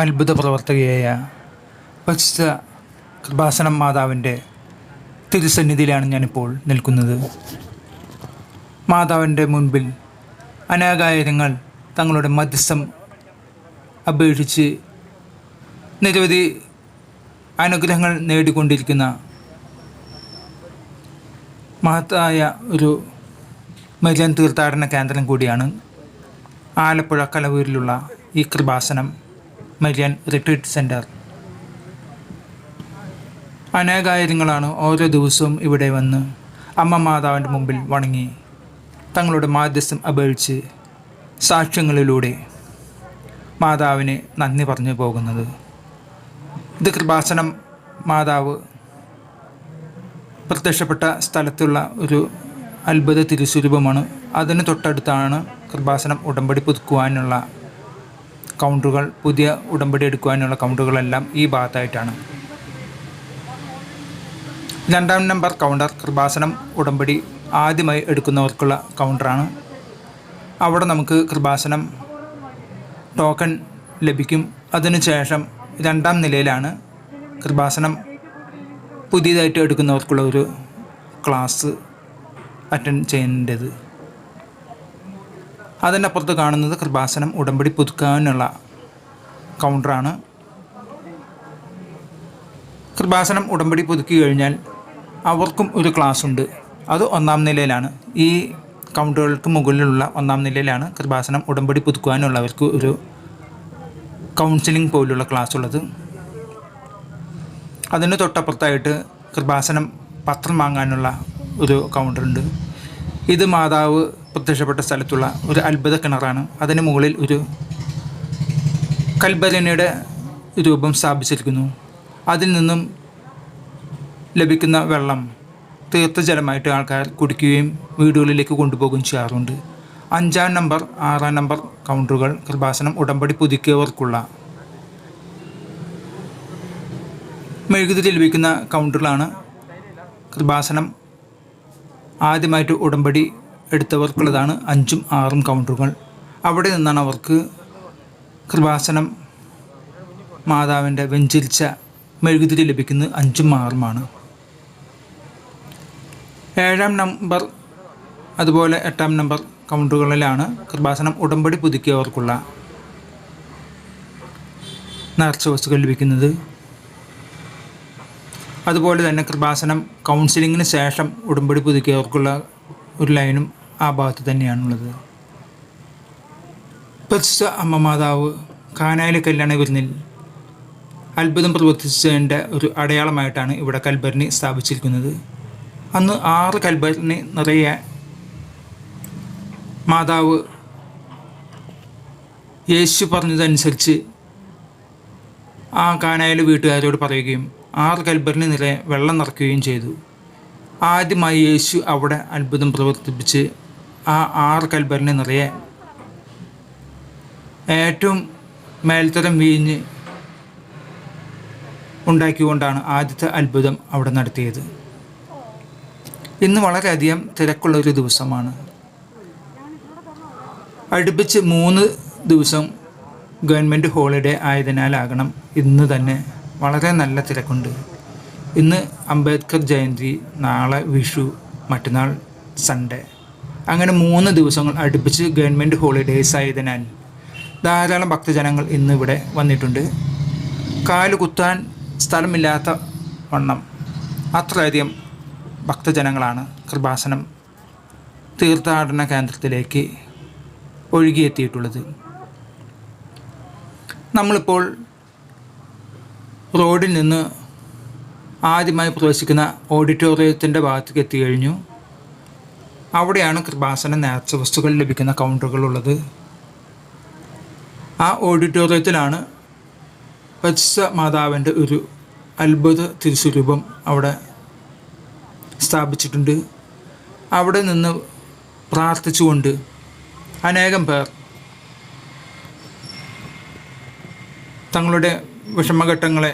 അത്ഭുത പ്രവർത്തകയായ പരിശുദ്ധ കൃപാസനം മാതാവിന്റെ തിരുസന്നിധിയിലാണ് ഞാനിപ്പോൾ നിൽക്കുന്നത്. മാതാവിന്റെ മുൻപിൽ അനേകായിരങ്ങൾ തങ്ങളുടെ മധ്യസ്ഥം അപേക്ഷിച്ച് നിരവധി അനുഗ്രഹങ്ങൾ നേടിക്കൊണ്ടിരിക്കുന്ന മഹത്തായ ഒരു മരിയൻ തീർത്ഥാടന കേന്ദ്രം കൂടിയാണ് ആലപ്പുഴ കലവൂരിലുള്ള ഈ കൃപാസനം. മരിയൻ റിട്രീറ്റ് സെന്റർ അനേകായിരങ്ങളാണ് ഓരോ ദിവസവും ഇവിടെ വന്ന് അമ്മ മാതാവിന്റെ മുമ്പിൽ വണങ്ങി. തങ്ങളുടെ മാധ്യസ്ഥം അപേക്ഷിച്ച് സാക്ഷ്യങ്ങളിലൂടെ മാതാവിനെ നന്ദി പറഞ്ഞു പോകുന്നത്. ഇത് കൃപാസനം മാതാവ് പ്രത്യക്ഷപ്പെട്ട സ്ഥലത്തുള്ള ഒരു അത്ഭുത തിരുസ്വരൂപമാണ്. അതിന് തൊട്ടടുത്താണ് കൃപാസനം ഉടമ്പടി പുതുക്കുവാനുള്ള കൗണ്ടറുകൾ പുതിയ ഉടമ്പടി എടുക്കുവാനുള്ള കൗണ്ടറുകളെല്ലാം ഈ ഭാഗത്തായിട്ടാണ്. രണ്ടാം നമ്പർ കൗണ്ടർ കൃപാസനം ഉടമ്പടി ആദ്യമായി എടുക്കുന്നവർക്കുള്ള കൗണ്ടറാണ്. അവിടെ നമുക്ക് കൃപാസനം ടോക്കൺ ലഭിക്കും. അതിനുശേഷം രണ്ടാം നിലയിലാണ് കൃപാസനം പുതിയതായിട്ട് എടുക്കുന്നവർക്കുള്ള ഒരു ക്ലാസ് അറ്റൻഡ് ചെയ്യേണ്ടത്. അതിനപ്പുറത്ത് കാണുന്നത് കൃപാസനം ഉടമ്പടി പുതുക്കാനുള്ള കൗണ്ടറാണ് കൃപാസനം ഉടമ്പടി പുതുക്കി കഴിഞ്ഞാൽ അവർക്കും ഒരു ക്ലാസ് ഉണ്ട്. അത് ഒന്നാം നിലയിലാണ്. ഈ കൗണ്ടറുകൾക്ക് മുകളിലുള്ള ഒന്നാം നിലയിലാണ് കൃപാസനം ഉടമ്പടി പുതുക്കുവാനുള്ളവർക്ക് ഒരു കൗൺസിലിംഗ് പോലുള്ള ക്ലാസ് ഉള്ളത്. അതിന് തൊട്ടപ്പുറത്തായിട്ട് കൃപാസനം പത്രം വാങ്ങാനുള്ള ഒരു കൗണ്ടറുണ്ട് ഇത് മാതാവ് പ്രത്യക്ഷപ്പെട്ട സ്ഥലത്തുള്ള ഒരു അത്ഭുത കിണറാണ്. അതിന് മുകളിൽ ഒരു കൽബരനയുടെ രൂപം സ്ഥാപിച്ചിരിക്കുന്നു. അതിൽ നിന്നും ലഭിക്കുന്ന വെള്ളം തീർത്ഥജലമായിട്ട് ആൾക്കാർ കുടിക്കുകയും വീടുകളിലേക്ക് കൊണ്ടുപോകുകയും ചെയ്യാറുണ്ട്. അഞ്ചാം നമ്പർ ആറാം നമ്പർ കൗണ്ടറുകൾ കൃപാസനം ഉടമ്പടി പുതുക്കിയവർക്കുള്ള മെഴുകുതിരി ലഭിക്കുന്ന കൗണ്ടറിലാണ് കൃപാസനം ആദ്യമായിട്ട് ഉടമ്പടി എടുത്തവർക്കുള്ളതാണ് അഞ്ചും ആറും കൗണ്ടറുകൾ. അവിടെ നിന്നാണ് അവർക്ക് കൃപാസനം മാതാവിന്റെ വെഞ്ചരിച്ച മെഴുകുതിരി ലഭിക്കുന്നത് അഞ്ചും ആറുമാണ്. ഏഴാം നമ്പർ അതുപോലെ എട്ടാം നമ്പർ കൗണ്ടറുകളിലാണ് കൃപാസനം ഉടമ്പടി പുതുക്കിയവർക്കുള്ള നേർച്ച വസ്തുക്കൾ ലഭിക്കുന്നത്. അതുപോലെ തന്നെ കൃപാസനം കൗൺസിലിങ്ങിന് ശേഷം ഉടമ്പടി പുതുക്കിയവർക്കുള്ള ഒരു ലൈനും ആ ഭാഗത്ത് തന്നെയാണുള്ളത്. പരിശുദ്ധ അമ്മ മാതാവ് കാനായിലെ കല്യാണ വിരുന്നിൽ അത്ഭുതം പ്രവർത്തിച്ചതിന്റെ ഒരു അടയാളമായിട്ടാണ് ഇവിടെ കൽബറിനെ സ്ഥാപിച്ചിരിക്കുന്നത്. അന്ന് ആറ് കൽബറിനെ നിറയെ മാതാവ് യേശു പറഞ്ഞതനുസരിച്ച് ആ കാനായിലെ വീട്ടുകാരോട് പറയുകയും ആറ് കൽബറിന് നിറയെ വെള്ളം നിറയ്ക്കുകയും ചെയ്തു. ആദ്യമായി യേശു അവിടെ അത്ഭുതം പ്രവർത്തിപ്പിച്ച് ആ ആറ് കൽബറിന് നിറയെ ഏറ്റവും മേൽത്തരം വീഞ്ഞ് ഉണ്ടാക്കിക്കൊണ്ടാണ് ആദ്യത്തെ അത്ഭുതം അവിടെ നടത്തിയത്. ഇന്ന് വളരെയധികം തിരക്കുള്ളൊരു ദിവസമാണ്. അടുപ്പിച്ച് മൂന്ന് ദിവസം ഗവൺമെന്റ് ഹോളിഡേ ആയതിനാലാകണം ഇന്ന് തന്നെ വളരെ നല്ല തിരക്കുണ്ട്. ഇന്ന് അംബേദ്കർ ജയന്തി നാളെ വിഷു മറ്റന്നാൾ സൺഡേ. അങ്ങനെ മൂന്ന് ദിവസങ്ങൾ അടുപ്പിച്ച് ഗവൺമെന്റ് ഹോളിഡേയ്സ് ആയതിനാൽ ധാരാളം ഭക്തജനങ്ങൾ ഇന്നിവിടെ വന്നിട്ടുണ്ട്. കാൽ കുത്താൻ സ്ഥലമില്ലാത്ത വണ്ണം. അത്രയധികം ഭക്തജനങ്ങളാണ് കൃപാസനം തീർത്ഥാടന കേന്ദ്രത്തിലേക്ക് ഒഴുകിയെത്തിയിട്ടുള്ളത്. നമ്മളിപ്പോൾ റോഡിൽ നിന്ന് ആദ്യമായി പ്രവേശിക്കുന്ന ഓഡിറ്റോറിയത്തിന്റെ ഭാഗത്തേക്ക് എത്തിക്കഴിഞ്ഞു. അവിടെയാണ് കൃപാസന നേർച്ച വസ്തുക്കൾ ലഭിക്കുന്ന കൗണ്ടറുകൾ ഉള്ളത് ആ ഓഡിറ്റോറിയത്തിലാണ് പരിശുദ്ധ മാതാവിന്റെ ഒരു അത്ഭുത തിരുസ്വരൂപം അവിടെ സ്ഥാപിച്ചിട്ടുണ്ട്. അവിടെ നിന്ന് പ്രാർത്ഥിച്ചുകൊണ്ട് അനേകം പേർ തങ്ങളുടെ വിഷമഘട്ടങ്ങളെ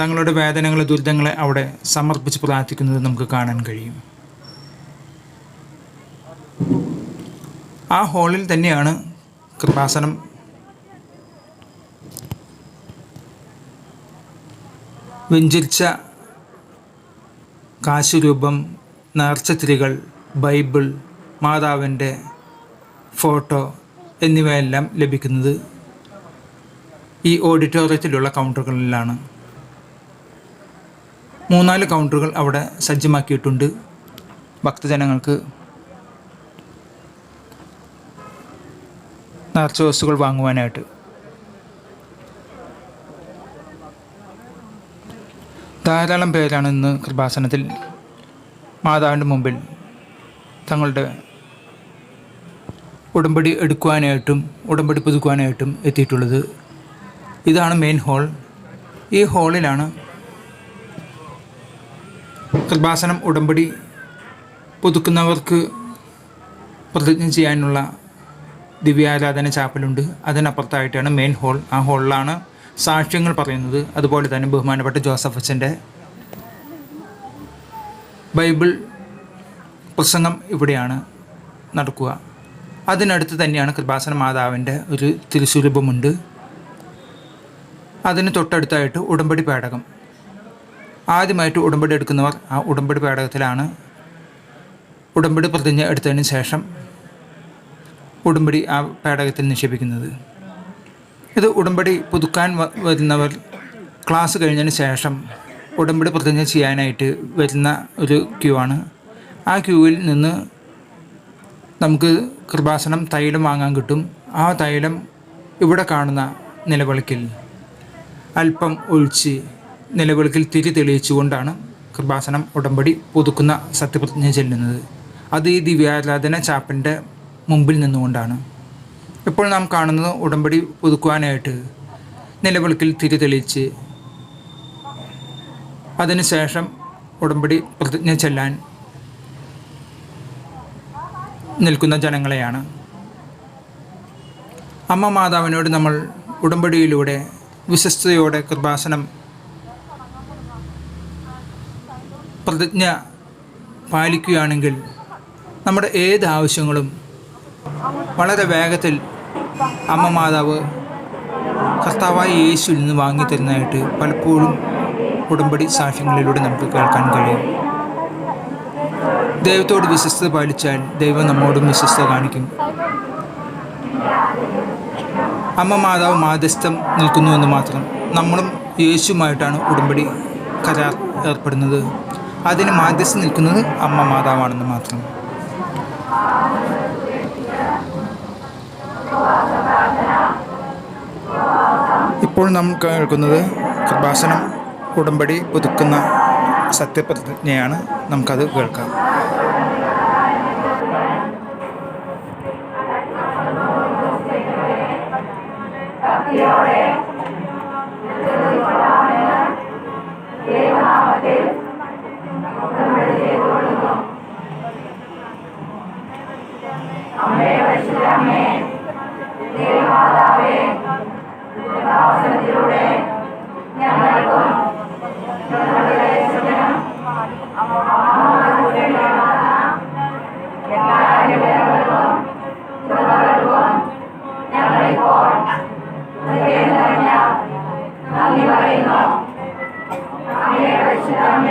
തങ്ങളുടെ വേദനകളെ ദുരിതങ്ങളെ അവിടെ സമർപ്പിച്ച് പ്രാർത്ഥിക്കുന്നത് നമുക്ക് കാണാൻ കഴിയും. ആ ഹാളിൽ തന്നെയാണ് കൃപാസനം. വെഞ്ചരിച്ച കാശുരൂപം നേർച്ചത്തിരികൾ ബൈബിൾ മാതാവിന്റെ ഫോട്ടോ എന്നിവയെല്ലാം ലഭിക്കുന്നത് ഈ ഓഡിറ്റോറിയത്തിലുള്ള കൗണ്ടറുകളിലാണ്. മൂന്നാൽ കൗണ്ടറുകൾ അവിടെ സജ്ജമാക്കിയിട്ടുണ്ട്. ഭക്തജനങ്ങൾക്ക് നേർച്ച വസ്തുക്കൾ വാങ്ങുവാനായിട്ട്. ധാരാളം പേരാണ് ഇന്ന് കൃപാസനത്തിൽ. മാതാവിന്റെ മുമ്പിൽ തങ്ങളുടെ ഉടമ്പടി എടുക്കുവാനായിട്ടും ഉടമ്പടി പുതുക്കുവാനായിട്ടും എത്തിയിട്ടുള്ളത്. ഇതാണ് മെയിൻ ഹോൾ ഈ ഹോളിലാണ് കൃപാസനം ഉടമ്പടി പുതുക്കുന്നവർക്ക് പ്രതിജ്ഞ ചെയ്യാനുള്ള ദിവ്യാരാധന ചാപ്പലുണ്ട്. അതിനപ്പുറത്തായിട്ടാണ് മെയിൻ ഹോൾ ആ ഹോളിലാണ് സാക്ഷ്യങ്ങൾ പറയുന്നത്. അതുപോലെ തന്നെ ബഹുമാനപ്പെട്ട ജോസഫ് അച്ഛന്റെ ബൈബിൾ പ്രസംഗം ഇവിടെയാണ് നടക്കുക. അതിനടുത്ത് തന്നെയാണ് കൃപാസന മാതാവിന്റെ ഒരു തിരുസ്വരൂപമുണ്ട്. അതിന് തൊട്ടടുത്തായിട്ട് ഉടമ്പടി പേടകം. ആദ്യമായിട്ട് ഉടമ്പടി എടുക്കുന്നവർ ആ ഉടമ്പടി പേടകത്തിലാണ് ഉടമ്പടി പ്രതിജ്ഞ എടുത്തതിന് ശേഷം ഉടമ്പടി ആ പേടകത്തിൽ നിക്ഷേപിക്കുന്നത്. ഇത് ഉടമ്പടി പുതുക്കാൻ വരുന്നവർ ക്ലാസ് കഴിഞ്ഞതിന് ശേഷം ഉടമ്പടി പ്രതിജ്ഞ ചെയ്യാനായിട്ട് വരുന്ന ഒരു ക്യൂ ആണ്. ആ ക്യൂവിൽ നിന്ന് നമുക്ക് കൃപാസനം തൈലം വാങ്ങാൻ കിട്ടും. ആ തൈലം ഇവിടെ കാണുന്ന നിലവിളക്കിൽ അല്പം ഒഴിച്ച് നിലവിളക്കിൽ തിരി തെളിയിച്ചുകൊണ്ടാണ് കൃപാസനം ഉടമ്പടി പുതുക്കുന്ന സത്യപ്രതിജ്ഞ ചെല്ലുന്നത്. അത് ഈ ദിവ്യാരാധന ചാപ്പലിന്റെ മുമ്പിൽ നിന്നുകൊണ്ടാണ്. ഇപ്പോൾ നാം കാണുന്നത് ഉടമ്പടി പുതുക്കുവാനായിട്ട് നിലവിളക്കിൽ തിരി തെളിയിച്ച് അതിനുശേഷം ഉടമ്പടി പ്രതിജ്ഞ ചെല്ലാൻ നിൽക്കുന്ന ജനങ്ങളെയാണ്. അമ്മ മാതാവിനോട് നമ്മൾ ഉടമ്പടിയിലൂടെ വിശ്വസ്തയോടെ കൃപാസനം പ്രതിജ്ഞ പാലിക്കുകയാണെങ്കിൽ നമ്മുടെ ഏത് ആവശ്യങ്ങളും വളരെ വേഗത്തിൽ അമ്മ മാതാവ് കർത്താവായ യേശുവിൽ നിന്ന് വാങ്ങിത്തരുന്നതായിട്ട് പലപ്പോഴും ഉടമ്പടി സാക്ഷ്യങ്ങളിലൂടെ നമുക്ക് കേൾക്കാൻ കഴിയും. ദൈവത്തോട് വിശ്വസ്തത പാലിച്ചാൽ ദൈവം നമ്മോടും വിശ്വസ്ത കാണിക്കും. അമ്മ മാതാവ് മാധ്യസ്ഥം നിൽക്കുന്നുവെന്ന് മാത്രം. നമ്മളും യേശുമായിട്ടാണ് ഉടമ്പടി കരാർ ഏർപ്പെടുന്നത്. അതിന് മാധ്യസ്ഥം നിൽക്കുന്നത് അമ്മ മാതാവാണെന്ന് മാത്രം. ഇപ്പോൾ നാം കേൾക്കുന്നത് കൃപാസനം ഉടമ്പടി പുതുക്കുന്ന സത്യപ്രതിജ്ഞയാണ്. നമുക്കത് കേൾക്കാം. സംരക്ഷണവും വെളിപ്പെടുത്തുന്ന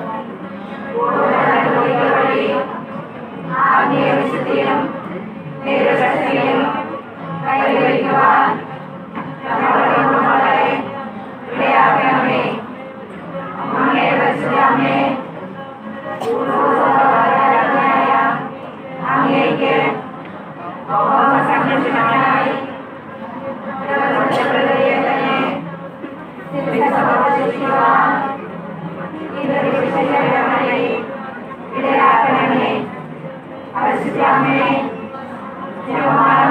Amen. Amen.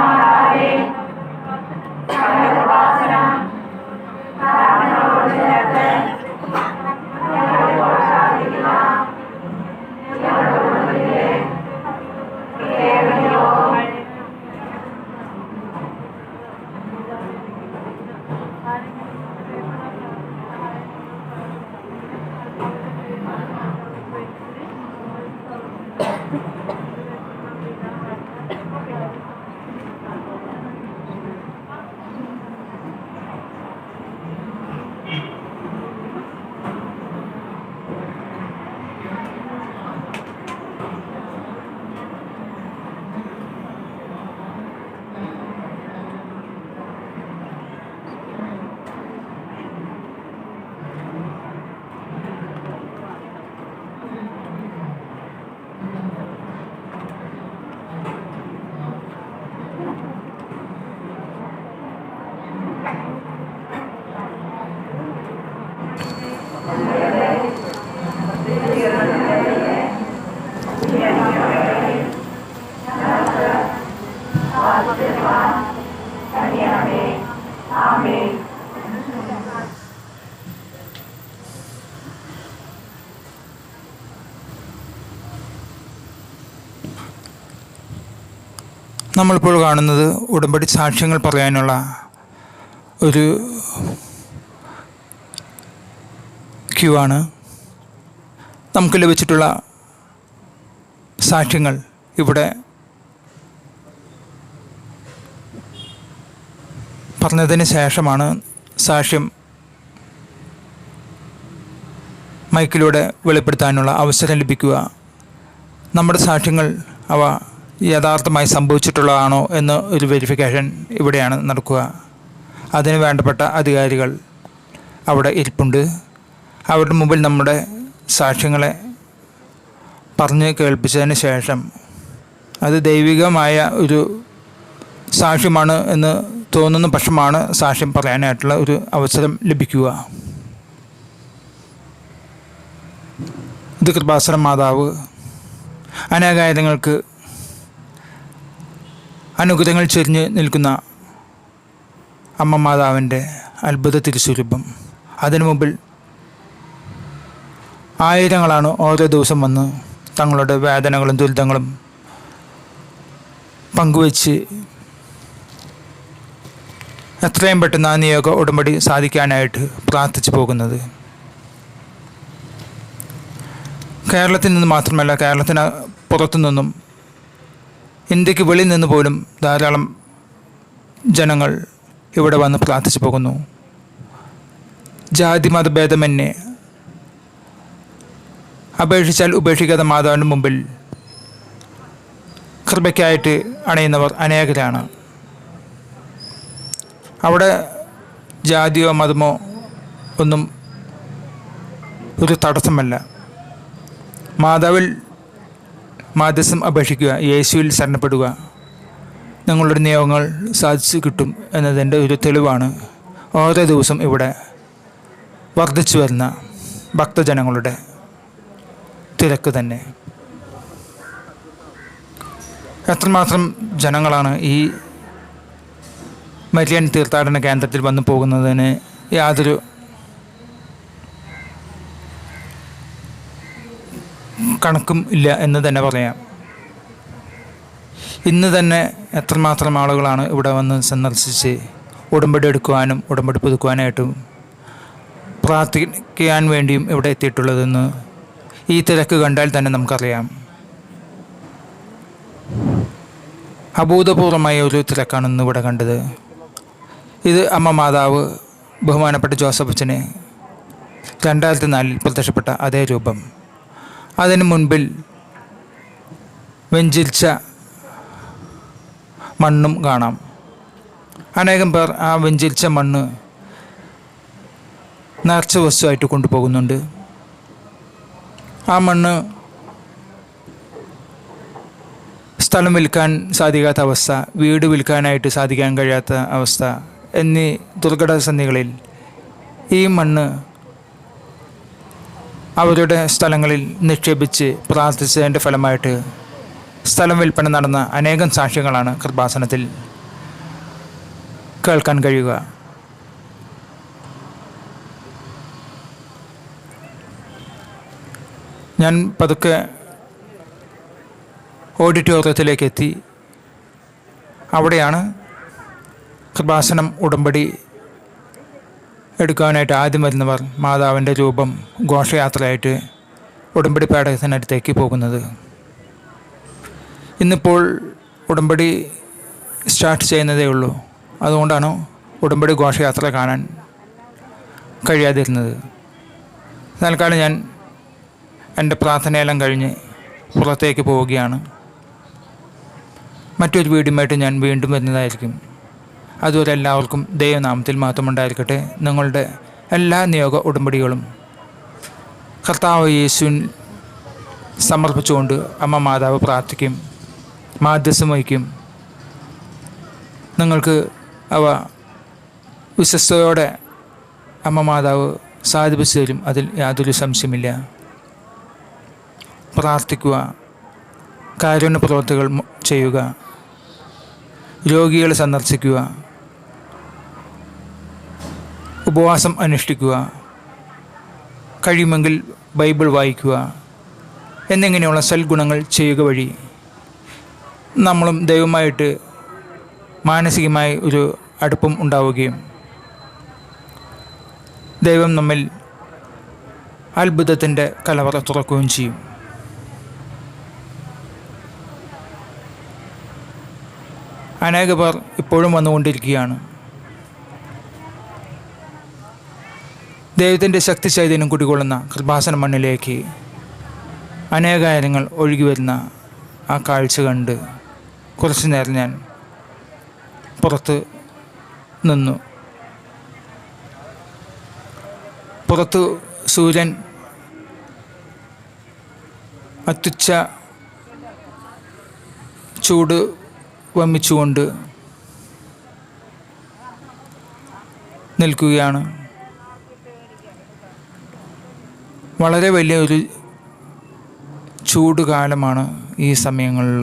നമ്മളിപ്പോൾ കാണുന്നത് ഉടമ്പടി സാക്ഷ്യങ്ങൾ പറയാനുള്ള ഒരു ക്യൂ ആണ്. നമുക്ക് ലഭിച്ചിട്ടുള്ള സാക്ഷ്യങ്ങൾ ഇവിടെ പറഞ്ഞതിന് ശേഷമാണ് സാക്ഷ്യം മൈക്കിലൂടെ വെളിപ്പെടുത്താനുള്ള അവസരം ലഭിക്കുക. നമ്മുടെ സാക്ഷ്യങ്ങൾ അവ യഥാർത്ഥമായി സംഭവിച്ചിട്ടുള്ളതാണോ എന്ന് ഒരു വെരിഫിക്കേഷൻ ഇവിടെയാണ് നടക്കുക. അതിന് വേണ്ടപ്പെട്ട അധികാരികൾ അവിടെ ഇരിപ്പുണ്ട്. അവരുടെ മുമ്പിൽ നമ്മുടെ സാക്ഷ്യങ്ങളെ പറഞ്ഞ് കേൾപ്പിച്ചതിന് ശേഷം അത് ദൈവികമായ ഒരു സാക്ഷ്യമാണ് എന്ന് തോന്നുന്ന പക്ഷമാണ് സാക്ഷ്യം പറയാനായിട്ടുള്ള ഒരു അവസരം ലഭിക്കുക. ഇത് കൃപാസന മാതാവ്. അനേകായിരങ്ങൾക്ക് അനുഗ്രഹങ്ങൾ ചെരിഞ്ഞ് നിൽക്കുന്ന അമ്മ മാതാവിന്റെ അത്ഭുത തിരുസ്വരൂപം. അതിനു മുമ്പിൽ ആയിരങ്ങളാണ് ഓരോ ദിവസം വന്ന് തങ്ങളുടെ വേദനകളും ദുരിതങ്ങളും പങ്കുവച്ച് എത്രയും പെട്ടെന്ന് ആ നിയോഗ ഉടമ്പടി സാധിക്കാനായിട്ട് പ്രാർത്ഥിച്ചു പോകുന്നത്. കേരളത്തിൽ നിന്ന് മാത്രമല്ല കേരളത്തിന് പുറത്തു നിന്നും ഇന്ത്യയ്ക്ക് വെളിയിൽ നിന്ന് പോലും ധാരാളം ജനങ്ങൾ ഇവിടെ വന്ന് പ്രാർത്ഥിച്ചു പോകുന്നു. ജാതി മതഭേദമന്യേ അപേക്ഷിച്ചാൽ ഉപേക്ഷിക്കാത്ത മാതാവിന്റെ മുമ്പിൽ കൃപയ്ക്കായിട്ട് അണയുന്നവർ അനേകരാണ്. അവിടെ ജാതിയോ മതമോ ഒന്നും ഒരു തടസ്സമല്ല. മാതാവിൽ മാധ്യസ്ഥം അപേക്ഷിക്കുക യേശുവിൽ ശരണപ്പെടുക. നിങ്ങളുടെ നിയമങ്ങൾ സാധിച്ചു കിട്ടും എന്നതിന്റെ ഒരു തെളിവാണ് ഓരോ ദിവസം ഇവിടെ വർദ്ധിച്ചു വരുന്ന ഭക്തജനങ്ങളുടെ തിരക്ക് തന്നെ. എത്രമാത്രം ജനങ്ങളാണ് ഈ മരിയൻ തീർത്ഥാടന കേന്ദ്രത്തിൽ വന്നു പോകുന്നതിന് യാതൊരു കണക്കും ഇല്ല എന്ന് തന്നെ പറയാം. ഇന്ന് തന്നെ എത്രമാത്രം ആളുകളാണ് ഇവിടെ വന്ന് സന്ദർശിച്ച് ഉടമ്പടി എടുക്കുവാനും ഉടമ്പടി പുതുക്കുവാനായിട്ടും പ്രാർത്ഥിക്കാൻ വേണ്ടിയും ഇവിടെ എത്തിയിട്ടുള്ളതെന്ന് ഈ തിരക്ക് കണ്ടാൽ തന്നെ നമുക്കറിയാം. അഭൂതപൂർവമായ ഒരു തിരക്കാണ് ഇന്ന് ഇവിടെ കണ്ടത്. ഇത് അമ്മ മാതാവ് ബഹുമാനപ്പെട്ട ജോസഫ് അച്ഛന് രണ്ടായിരത്തി നാലിൽ പ്രത്യക്ഷപ്പെട്ട അതേ രൂപം. അതിന് മുൻപിൽ വെഞ്ചിരിച്ച മണ്ണും കാണാം. അനേകം പേർ ആ വെഞ്ചിരിച്ച മണ്ണ് നേർച്ച വസ്തുവായിട്ട് കൊണ്ടുപോകുന്നുണ്ട്. ആ മണ്ണ് സ്ഥലം വിൽക്കാൻ സാധിക്കാത്ത അവസ്ഥ വീട് വിൽക്കാനായിട്ട് സാധിക്കാൻ കഴിയാത്ത അവസ്ഥ എന്നീ ദുർഘടസന്ധികളിൽ ഈ മണ്ണ് അവരുടെ സ്ഥലങ്ങളിൽ നിക്ഷേപിച്ച് പ്രാർത്ഥിച്ചതിന്റെ ഫലമായിട്ട് സ്ഥലം വിൽപ്പന നടന്ന അനേകം സാക്ഷ്യങ്ങളാണ് കൃപാസനത്തിൽ കേൾക്കാൻ കഴിയുക. ഞാൻ പതുക്കെ ഓഡിറ്റോറിയത്തിലേക്ക് എത്തി. അവിടെയാണ് കൃപാസനം ഉടമ്പടി എടുക്കാനായിട്ട് ആദ്യം വരുന്നവർ മാതാവിന്റെ രൂപം ഘോഷയാത്രയായിട്ട് ഉടമ്പടി പേടകത്തിനടുത്തേക്ക് പോകുന്നത്. ഇന്നിപ്പോൾ ഉടമ്പടി സ്റ്റാർട്ട് ചെയ്യുന്നതേ ഉള്ളൂ. അതുകൊണ്ടാണ് ഉടമ്പടി ഘോഷയാത്ര കാണാൻ കഴിയാതിരുന്നത്. തൽക്കാലം ഞാൻ എന്റെ പ്രാർത്ഥനയെല്ലാം കഴിഞ്ഞ് പുറത്തേക്ക് പോവുകയാണ്. മറ്റൊരു വീടുമായിട്ട് ഞാൻ വീണ്ടും വരുന്നതായിരിക്കും. അതുവരെ എല്ലാവർക്കും ദൈവനാമത്തിൽ മാത്രമുണ്ടായിരിക്കട്ടെ. നിങ്ങളുടെ എല്ലാ നിയോഗ ഉടമ്പടികളും കർത്താവ് യേശുവിൻ സമർപ്പിച്ചുകൊണ്ട് അമ്മ മാതാവ് പ്രാർത്ഥിക്കും മാധ്യസ്ഥം വഹിക്കും. നിങ്ങൾക്ക് അവ വിശ്വസ്തയോടെ അമ്മ മാതാവ് സാധിപ്പിച്ചു തരും. അതിൽ യാതൊരു സംശയമില്ല പ്രാർത്ഥിക്കുക കാരുണ്യ പ്രവർത്തികൾ ചെയ്യുക രോഗികളെ സന്ദർശിക്കുക ഉപവാസം അനുഷ്ഠിക്കുക കഴിയുമെങ്കിൽ ബൈബിൾ വായിക്കുക എന്നിങ്ങനെയുള്ള സൽഗുണങ്ങൾ ചെയ്യുക വഴി നമ്മളും ദൈവമായിട്ട് മാനസികമായി ഒരു അടുപ്പം ഉണ്ടാവുകയും ദൈവം നമ്മിൽ അത്ഭുതത്തിന്റെ കലവറ തുറക്കുകയും ചെയ്യും. അനേക പേർ ഇപ്പോഴും വന്നുകൊണ്ടിരിക്കുകയാണ്. ദൈവത്തിന്റെ ശക്തി ചൈതന്യം കുടികൊള്ളുന്ന കൃപാസന മണ്ണിലേക്ക് അനേകായിരങ്ങൾ ഒഴുകി വരുന്ന ആ കാഴ്ച കണ്ട് കുറച്ചു നേരം ഞാൻ പുറത്ത് നിന്നു. പുറത്ത് സൂര്യൻ അത്യുച്ച ചൂട് വമ്മിച്ചുകൊണ്ട് നിൽക്കുകയാണ്. വളരെ വലിയ ഒരു ചൂട് കാലമാണ് ഈ സമയങ്ങളിൽ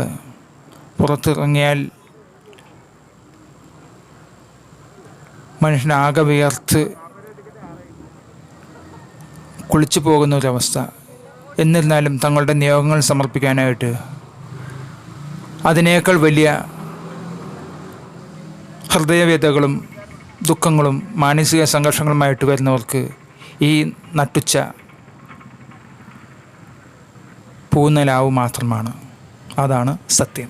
പുറത്തിറങ്ങിയാൽ മനുഷ്യനാകെ വിയർത്ത് കുളിച്ചു പോകുന്ന ഒരവസ്ഥ എന്നിരുന്നാലും തങ്ങളുടെ നിയോഗങ്ങൾ സമർപ്പിക്കാനായിട്ട് അതിനേക്കാൾ വലിയ ഹൃദയവേദകളും ദുഃഖങ്ങളും മാനസിക സംഘർഷങ്ങളുമായിട്ട് വരുന്നവർക്ക് ഈ നട്ടുച്ച പൂന്നലാവ് മാത്രമാണ്. അതാണ് സത്യം.